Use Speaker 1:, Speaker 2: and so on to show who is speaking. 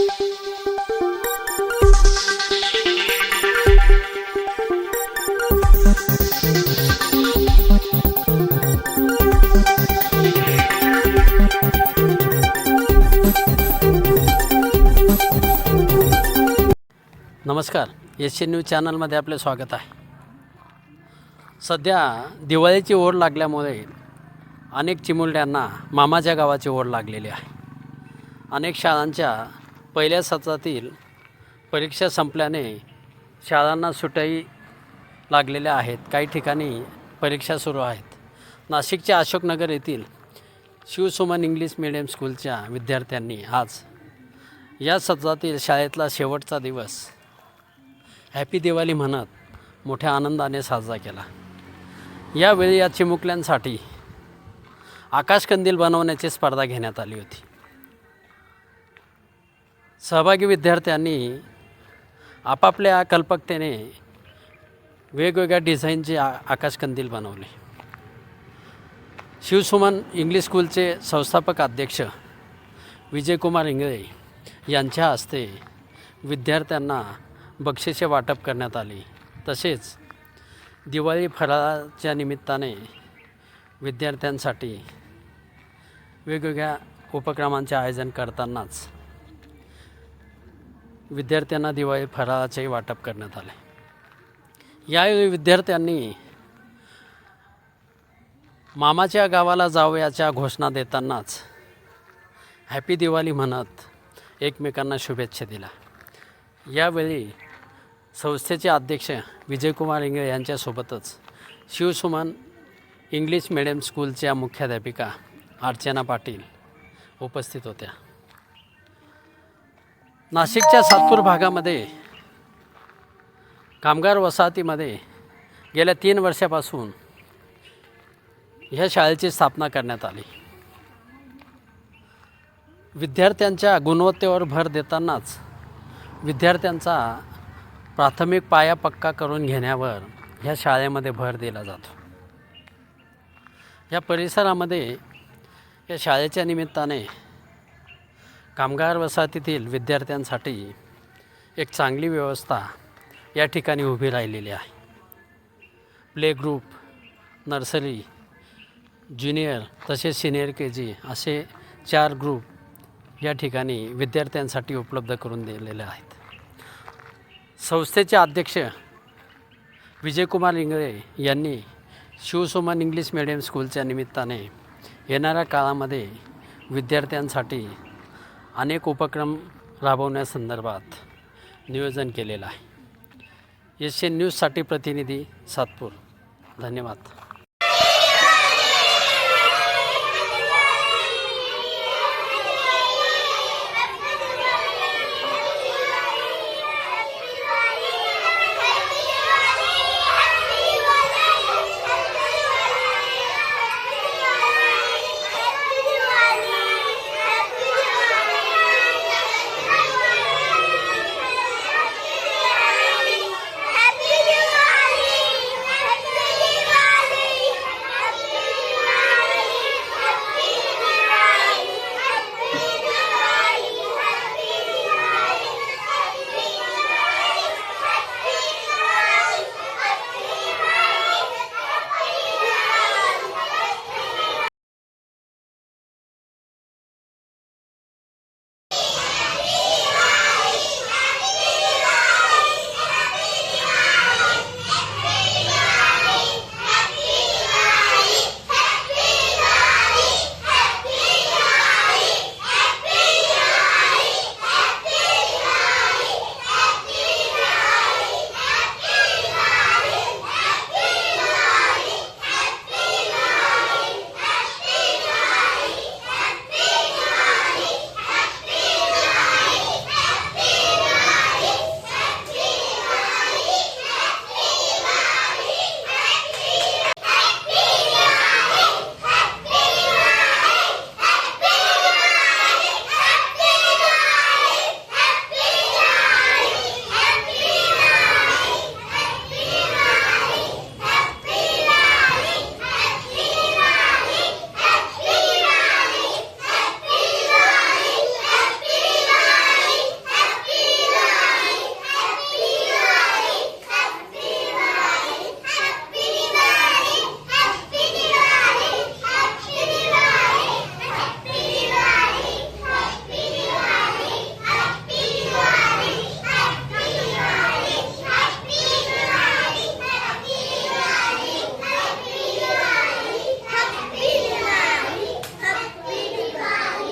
Speaker 1: नमस्कार S news चॅनलमध्ये आपले स्वागत आहे. सध्या दिवाळीची ओढ लागल्यामुळे अनेक चिमुलड्यांना मामाच्या गावाची ओढ लागलेली आहे. अनेक शाळांच्या पहिल्या सत्रातील परीक्षा संपल्याने शाळांना सुट्याही लागलेल्या आहेत. काही ठिकाणी परीक्षा सुरू आहेत. नाशिकच्या अशोकनगर येथील शिवसुमन इंग्लिश मिडियम स्कूलच्या विद्यार्थ्यांनी आज या सत्रातील शाळेतला शेवटचा दिवस हॅपी दिवाळी म्हणत मोठ्या आनंदाने साजरा केला. यावेळी या चिमुकल्यांसाठी आकाशकंदील बनवण्याची स्पर्धा घेण्यात आली होती. सहभागी विद्यार्थ्यांनी आपापल्या कल्पकतेने वेगवेगळ्या डिझाईनचे आ आकाशकंदील बनवले. शिवसुमन इंग्लिश स्कूलचे संस्थापक अध्यक्ष विजयकुमार इंगळे यांच्या हस्ते विद्यार्थ्यांना बक्षिसे वाटप करण्यात आली. तसेच दिवाळी फराळाच्या निमित्ताने विद्यार्थ्यांसाठी वेगवेगळ्या उपक्रमांचे आयोजन करतानाच विद्यार्थ्यांना दिवाळी फराळाचंही वाटप करण्यात आले. यावेळी विद्यार्थ्यांनी मामाच्या गावाला जावयाच्या घोषणा देतानाच हॅपी दिवाळी म्हणत एकमेकांना शुभेच्छा दिल्या. यावेळी संस्थेचे अध्यक्ष विजयकुमार इंगळे यांच्यासोबतच शिवसुमन इंग्लिश मिडियम स्कूलच्या मुख्याध्यापिका अर्चना पाटील उपस्थित होत्या. नाशिकच्या सातपूर भागामध्ये कामगार वसाहतीमध्ये गेल्या तीन वर्षापासून ह्या शाळेची स्थापना करण्यात आली. विद्यार्थ्यांच्या गुणवत्तेवर भर देतानाच विद्यार्थ्यांचा प्राथमिक पाया पक्का करून घेण्यावर ह्या शाळेमध्ये भर दिला जातो. या परिसरामध्ये या शाळेच्या निमित्ताने कामगार वसाहतीतील विद्यार्थ्यांसाठी एक चांगली व्यवस्था या ठिकाणी उभी राहिलेली आहे. प्ले ग्रुप नर्सरी ज्युनियर तसेच सिनियर के जी असे चार ग्रुप या ठिकाणी विद्यार्थ्यांसाठी उपलब्ध करून दिलेले आहेत. संस्थेचे अध्यक्ष विजयकुमार इंगळे यांनी शिवसोमन इंग्लिश मिडियम स्कूलच्या निमित्ताने येणाऱ्या काळामध्ये विद्यार्थ्यांसाठी अनेक उपक्रम राबवण्यासंदर्भात नियोजन केलेलं आहे. एशियन न्यूजसाठी प्रतिनिधी सातपूर. धन्यवाद.